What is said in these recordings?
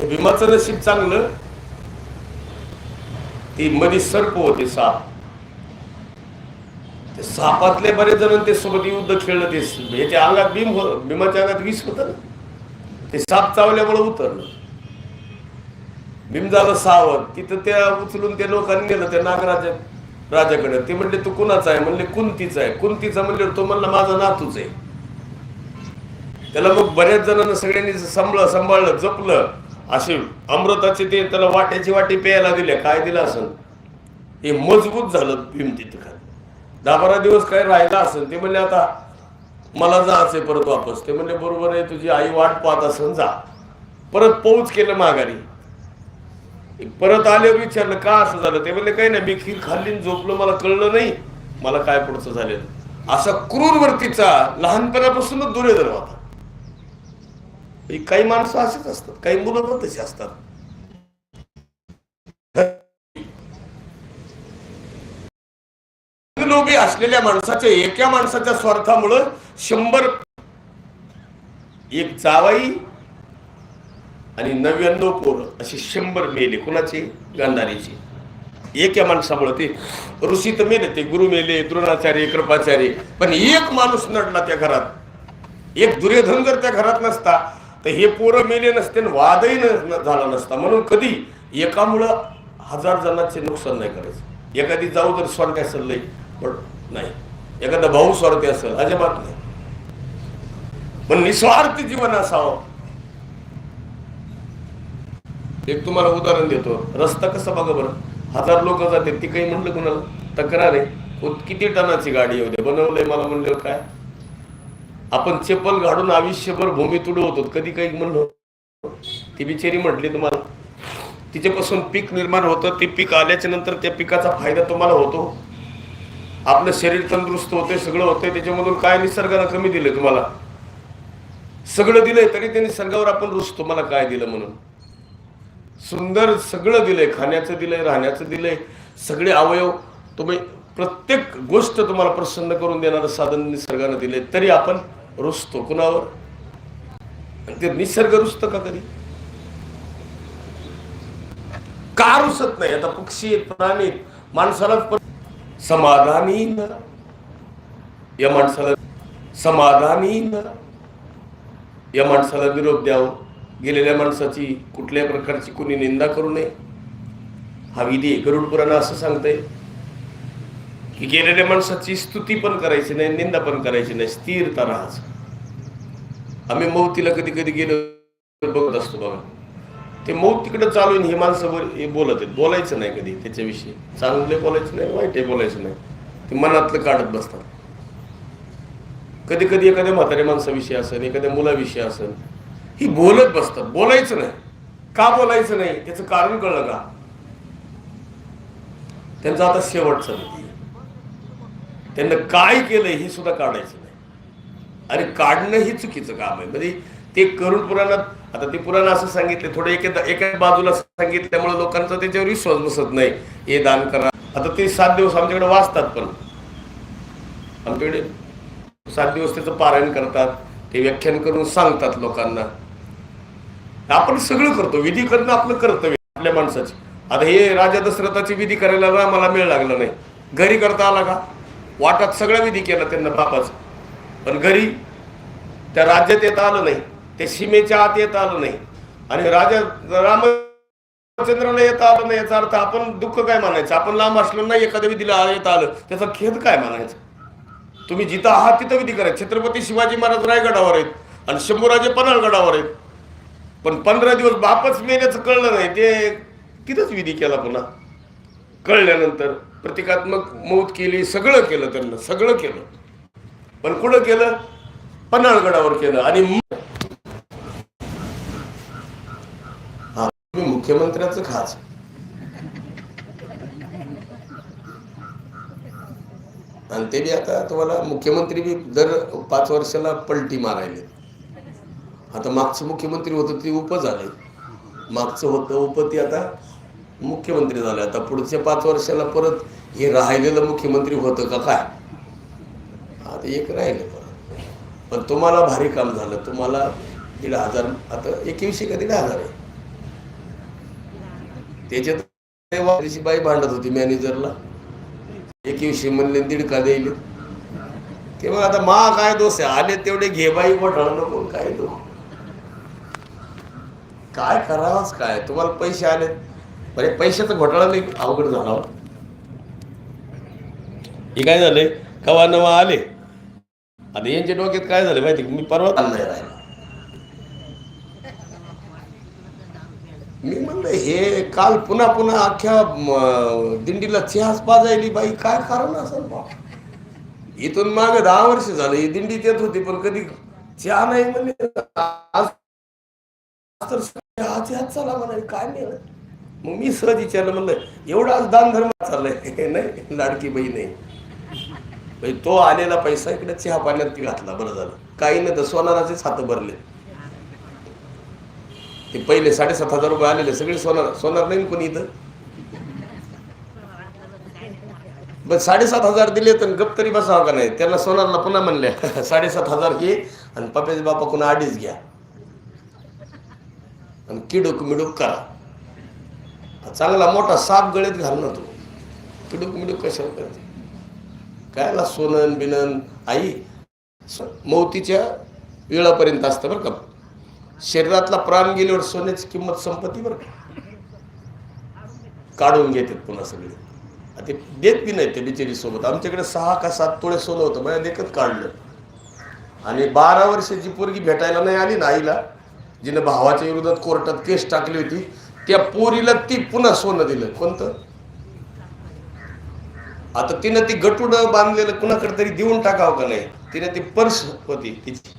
ते भीमाचं नशीब चांगलं ती मध्ये सर्प होते साप. ते सापातले बरेच जण ते सोबत युद्ध खेळलं ते याच्या म्हणजे अंगात भीम हो भीमाच्या अंगात विष होत ना. ते साप चावल्यामुळे उतरलं. भीम झालं सावध. तिथं त्या उचलून त्या लोकांनी गेलं त्या नागराजा राजाकडे. ते म्हणले तू कुणाचा आहे? म्हणले कुंतीचा आहे. कुंतीचा म्हणले तो म्हणला माझा नातूच आहे. त्याला मग बऱ्याच जणांना सगळ्यांनी सांभाळ सांभाळलं जपलं. असे अमृताचे ते त्याला वाट्याची वाटी प्यायला दिल्या काय दिलं असेल हे मजबूत झालं भीम तिथं खाली. दहा बारा दिवस काय राहिला असेल ते म्हणले आता मला जायचंय परत वापस. ते म्हणले बरोबर आहे तुझी आई वाट पाहत असेल जा. परत पोच केलं माघारी. परत आल्यावर विचारलं का असं झालं? ते म्हणले काही नाही मी खीर खाल्ली झोपलं झोपलो मला कळलं नाही. मला काय पुढचं झालेलं? असा क्रूरवर्तीचा लहानपणापासूनच दुरेधर होता. काही माणसं असेच असतात काही मुलं पण तशी असतात. लोभी असलेल्या माणसाच्या एका माणसाच्या स्वार्थामुळं शंभर एक जावाई आणि नव्याण्णव पोर असे शंभर मेले. कुणाचे? गांधारीचे. एका माणसामुळे ते ऋषी तर मेले ते गुरु मेले द्रोणाचार्य कृपाचार्य. पण एक माणूस नडला त्या घरात. एक दुर्योधन जर त्या घरात नसता तर हे पोरं मेले नसते वादही न- झाला नसता. म्हणून कधी एकामुळं हजार जणांचे नुकसान नाही करायचं. एखादी जाऊ तर स्वार्थी असेल लई पण नाही. एखादा भाऊ स्वार्थी असेल अजिबात नाही. पण निस्वार्थ जीवन असावं. एक तुम्हाला उदाहरण देतो. रस्ता कसा बघा बरं. हजार लोक जाते ती काही म्हणलं कुणाला? तक्रार आहे. किती टनाची गाडी येऊ दे. बनवलंय मला म्हणलं काय? आपण चप्पल घालून आयुष्यभर भूमी तुडू होतो. कधी काही म्हणलो. ती बिचारी म्हटली तुम्हाला तिच्यापासून पीक निर्माण होतं. ते पीक आल्याच्यानंतर त्या पिकाचा फायदा तुम्हाला होतो. आपलं शरीर तंदुरुस्त होते सगळं होतंय. त्याच्यामधून काय निसर्गानं कमी दिलं तुम्हाला? सगळं दिलंय तरी त्या निसर्गावर आपण रुस तुम्हाला काय दिलं म्हणून? सुंदर सगळं दिलंय. खाण्याचं दिलंय राहण्याचं दिलंय. सगळे अवयव तुम्ही प्रत्येक गोष्ट तुम्हाला प्रसन्न करून देणारं साधन निसर्गानं दिले तरी आपण रुसतो कुणावर? आणि ते निसर्ग रुसत का कधी? का रुसत नाही? आता पक्षी आहेत प्राणी माणसाला पण समाधानी न या माणसाला समाधानी न या माणसाला निरोप द्यावं. गेलेल्या माणसाची कुठल्याही प्रकारची कुणी निंदा करू नये? हा विधी गरुड पुराण असं सांगतंय. की गेलेल्या माणसाची स्तुती पण करायची नाही निंदा पण करायची नाही स्थिरता राहायचं. आम्ही मौतीला कधी कधी गेलो बघत असतो बघा. ते मौत तिकडे चालू आहे हे माणसं वर- हे बोलत आहेत. बोलायचं नाही कधी त्याच्याविषयी. चांगले बोलायचं नाही वाईट बोलायचं नाही. ते मनातलं काढत बसतात. कधी कधी एखाद्या म्हाताऱ्या माणसाविषयी असेल एखाद्या मुलाविषयी असेल ही बोलत बसतात. बोलायचं नाही. का बोलायचं नाही? त्याचं कारण कळलं का? त्यांचा आता शेवट चालू त्यांना काय केलंय हे सुद्धा काढायचं नाही. आणि काढणं ही चुकीचं काम आहे. म्हणजे ते करून पुराणात आता ते पुराण असं सांगितले थोडं एका एका बाजूला सांगितल्यामुळे लोकांचा त्याच्यावर विश्वास बसत नाही. हे दान करा. आता ते सात दिवस आमच्याकडे वाचतात पण. आमच्याकडे सात दिवस त्याचं पारायण करतात ते व्याख्यान करून सांगतात लोकांना. आपण सगळं करतो. विधी करणं आपलं कर्तव्य आपल्या माणसाची. आता हे राजा दशरथाची विधी करायला रामाला मिळ लागला नाही. घरी करता आला का? वाटात सगळं विधी केला त्यांना बापाचं. पण घरी त्या राज्यात येता आलं नाही ते सीमेच्या आत येता आलं नाही. आणि राजा रामचंद्राला येता आलं नाही याचा अर्थ आपण दुःख काय मानायचं आपण लांब असलो नाही एखाद्या विधीला येता आलं त्याचा खेद काय मानायचा तुम्ही जिथं आहात तिथं विधी करायचं छत्रपती शिवाजी महाराज रायगडावर आहेत आणि शंभूराजे पन्हाळगडावर आहेत. पण पंधरा दिवस बापच मेल्याचं कळलं नाही. ते तिथंच विधी केला पुन्हा? कळल्यानंतर प्रतिकात्मक मौत केली सगळं केलं त्यांना सगळं केलं. पण कुठं केलं? पन्हाळगडावर केलं. आणि हा, मुख्यमंत्र्याचं आणि ते बी आता तुम्हाला मुख्यमंत्री बी दर पाच वर्षाला पलटी मारायले. आता मागचं मुख्यमंत्री होतं ते उप झाले. मागचं होतं उप ते आता मुख्यमंत्री झाले. आता पुढच्या पाच वर्षाला परत हे राहिलेलं मुख्यमंत्री होतं का काय? आता एक राहिलं परत. पण तुम्हाला भारी काम झालं. तुम्हाला दीड हजार आता एकवीसशे का दीड हजार आहे? त्याच्यात बाई भांडत होती मॅनेजरला. एकवीसशे म्हणले दीड का देईल ते मग आता मा काय दोष आहे? आले तेवढे घे बाई घोटाळा नको काय दो काय करावाच काय? तुम्हाला पैसे आले म्हणजे पैशाचा घोटाळा नाही अवघड झाला. हो. काय झालंय? कवा नवा आले? आता यांच्या डोक्यात काय झालं माहिती? मी परवा नाही राहिला. मी म्हणलं हे काल पुन्हा पुन्हा अख्ख्या दिंडीला चहाच पाजायली बाई. काय कारण असेल बा? इथून मागे दहा वर्ष झालं ही दिंडीत येत होती पण कधी चहा नाही म्हणले. आज तर चला म्हणाले. काय नाही मग मी सहज विचारलं म्हणलं एवढा आज दानधर्म चाललाय. नाही लाडकी बाई नाही म्हणजे तो आलेला पैसा इकडे चहा पाण्यात घातला बरं झालं. काही नाही तर सोनाराचेच हात भरले. ते पहिले साडेसात हजार रुपये आलेले सगळे सोनार सोनार नाही कोणी इथं? बस साडेसात हजार दिले तर गप तरी बसावं हो का नाही? त्यांना सोनारला पुन्हा म्हणले साडेसात हजार घे आणि पप्याचे बापा पुन्हा अडीच घ्या. आणि किडूक मिडूक करा. चांगला मोठा साप गळ्यात घाल ना तू. किडूक मिडूक कशाला करते? कायला सोनन बिनन? आई स- मौतीच्या वेळापर्यंत असतं बरं का. शरीरातला प्राण गेल्यावर सोन्याची किंमत संपत्ती बरं का. काढून घेतात पुन्हा सगळे. ते देत बी नाही ते बिचारी सोबत. आमच्याकडे सहा का सात तोळे सोनं होतं. माझ्या देखत काढलं. आणि बारा वर्षाची पोरगी भेटायला नाही आली ना आईला. जिनं भावाच्या विरोधात कोर्टात केस टाकली होती. त्या पोरीला ती पुन्हा सोनं दिलं. कोणतं? आता तिनं ती गटुड बांधलेलं कुणाकडे तरी देऊन टाकावं का नाही? तिने ती पर्स होती तिची.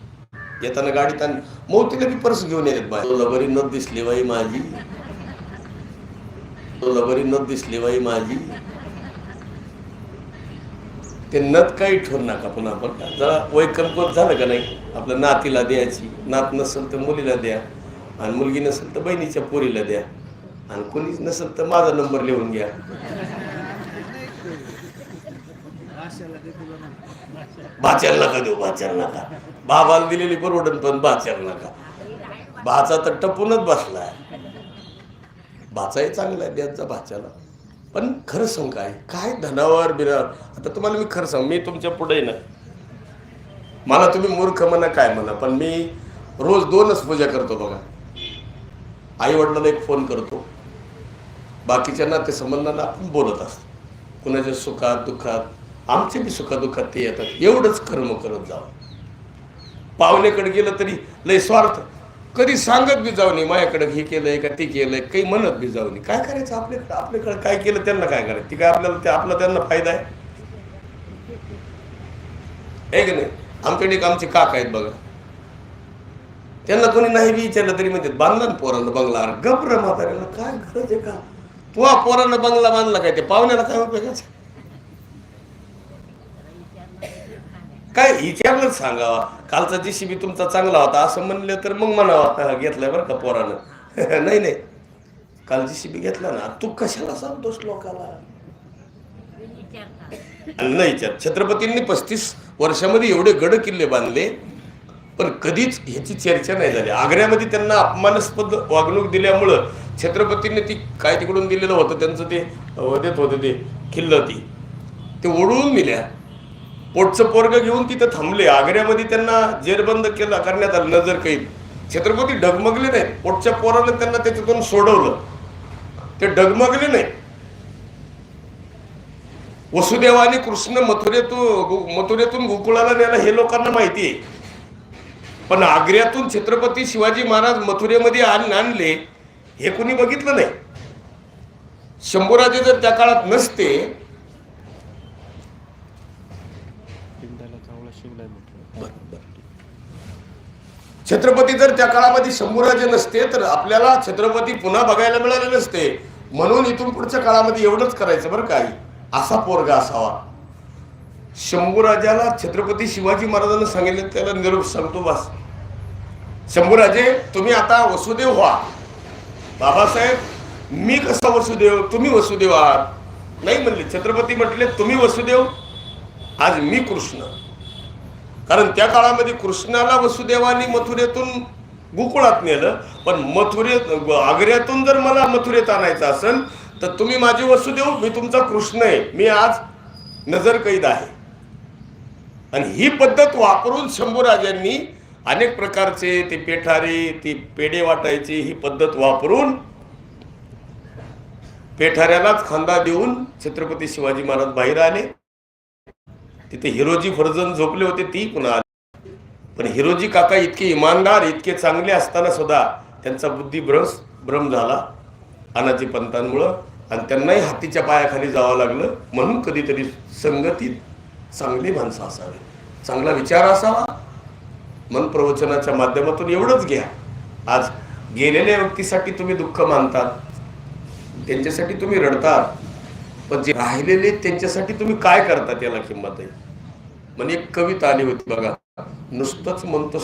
येताना गाडीत आणि. मौतीला बी पर्स घेऊन येत बाई तुला बरी नद दिसली बाई माझी. तुला बरी नद दिसली बाई माझी. ते नद काही ठेवून नका पुन्हा का जरा वय कमकुवत झालं का नाही? आपल्या नातीला द्यायची. नात नसेल तर मुलीला द्या. आणि मुलगी नसेल तर बहिणीच्या पोरीला द्या. आणि कोणीच नसेल तर माझा नंबर लिहून घ्या. भाच्याला नका देऊ भाच्याला नका. बाबाला दिलेली परवडन पण भाच्याला नका. भाचा तर टपूनच बसलाय. भाचाही चांगला आहे द्याचा भाच्याला. पण खरं सांग काय? काय धनावर बिनावर? आता तुम्हाला मी खरं सांग मी तुमच्यापुढे ना. मला तुम्ही मूर्ख म्हणा काय म्हणा पण मी रोज दोनच पूजा करतो बघा. आई वडिलांना एक फोन करतो. बाकीच्या नातेसंबंधांना आपण बोलत असतो. कुणाच्या सुखात दुःखात आमचे बी सुखादुःखात ते येतात. एवढंच कर्म करत जावं. पाहुण्याकडे गेलं तरी लय स्वार्थ. कधी सांगत बी जाऊ नये माझ्याकडे हे केलंय का ते केलंय काही म्हणत बी जाऊ नये. काय करायचं आपल्याकडे? आपल्याकडे काय केलं त्यांना काय करायचं? ती काय आपल्याला ते आपला त्यांना फायदा आहे? आहे की नाही? आमच्याकडे एक आमचे काका आहेत बघा. त्यांना कोणी नाही बी विचारलं तरी म्हणतात बांधला ना पोरांना बंगला. गप्र म्हाताऱ्याला काय गरज आहे का? तू पोरांना बंगला बांधला काय? ते पाहुण्याला काय उपयोगाचं काय विचारलंच सांगावा. कालचा जीसीबी तुमचा चांगला होता असं म्हणलं तर मग म्हणावा. "हा, घेतलाय बरं का पोरानं? नाही नाही. काल जीसीबी घेतला ना. तू कशाला सांगतोस लोकाला? नाही विचार छत्रपतींनी पस्तीस वर्षामध्ये एवढे गड किल्ले बांधले. पण कधीच ह्याची चर्चा नाही झाली. आग्र्यामध्ये त्यांना अपमानास्पद वागणूक दिल्यामुळं छत्रपतींनी ती काय तिकडून दिलेलं होतं त्यांचं ते देत होतं ते किल्ल ती. ते ओढून दिल्या पोटचं पोरग घेऊन तिथं थांबले. आग्र्यामध्ये त्यांना जेरबंद केला करण्यात आलं नजर कैद. छत्रपती डगमगले नाहीत. पोटच्या पोरानं त्यांना त्याच्यातून सोडवलं. ते डगमगले नाही वसुदेवाने कृष्ण मथुरेतून मथुरेतून गोकुळाला नेला हे लोकांना माहिती आहे. पण आग्र्यातून छत्रपती शिवाजी महाराज मथुरेमध्ये आण आणले हे कुणी बघितलं नाही. शंभूराजे जर त्या काळात नसते छत्रपती जर त्या काळामध्ये शंभूराजे नसते तर आपल्याला छत्रपती पुन्हा बघायला मिळाले नसते. म्हणून इथून पुढच्या काळामध्ये एवढंच करायचं बरं काही असा पोरगा असावा. शंभूराजाला छत्रपती शिवाजी महाराजांना सांगितलं त्याला निरोप सांगतो बस. शंभूराजे तुम्ही आता वसुदेव व्हा. बाबासाहेब मी कसा वसुदेव? तुम्ही वसुदेव आहात. नाही म्हणले. छत्रपती म्हटले तुम्ही वसुदेव? आज मी कृष्ण. कारण त्या काळामध्ये कृष्णाला वसुदेवानी मथुरेतून गोकुळात नेलं. पण मथुरे आग्र्यातून जर मला मथुरेत आणायचं असेल तर तुम्ही माझी वसुदेव मी तुमचा कृष्ण आहे. मी आज नजर कैद आहे. आणि ही पद्धत वापरून शंभूराजांनी अनेक प्रकारचे ते पेठारे ती पेढे वाटायची ही पद्धत वापरून पेठाऱ्यालाच खांदा देऊन छत्रपती शिवाजी महाराज बाहेर आले. तिथे हिरोजी फर्जन झोपले होते ती पुन्हा आली. पण हिरोजी काका इतके इमानदार इतके चांगले असताना सुद्धा त्यांचा बुद्धी भ्रस भ्रम झाला. अनाजी पंतांमुळं आणि त्यांनाही हातीच्या पायाखाली जावं लागलं. म्हणून कधीतरी संगतीत चांगली माणसं असावी. चांगला विचार असावा. मन प्रवचनाच्या माध्यमातून एवढंच घ्या. आज गेलेल्या व्यक्तीसाठी तुम्ही दुःख मानतात त्यांच्यासाठी तुम्ही रडतात पण जे राहिलेले आहेत, त्यांच्यासाठी तुम्ही काय करता त्याला किंमत आहे? म्हणजे एक कविता आली होती बघा नुसतंच म्हणतो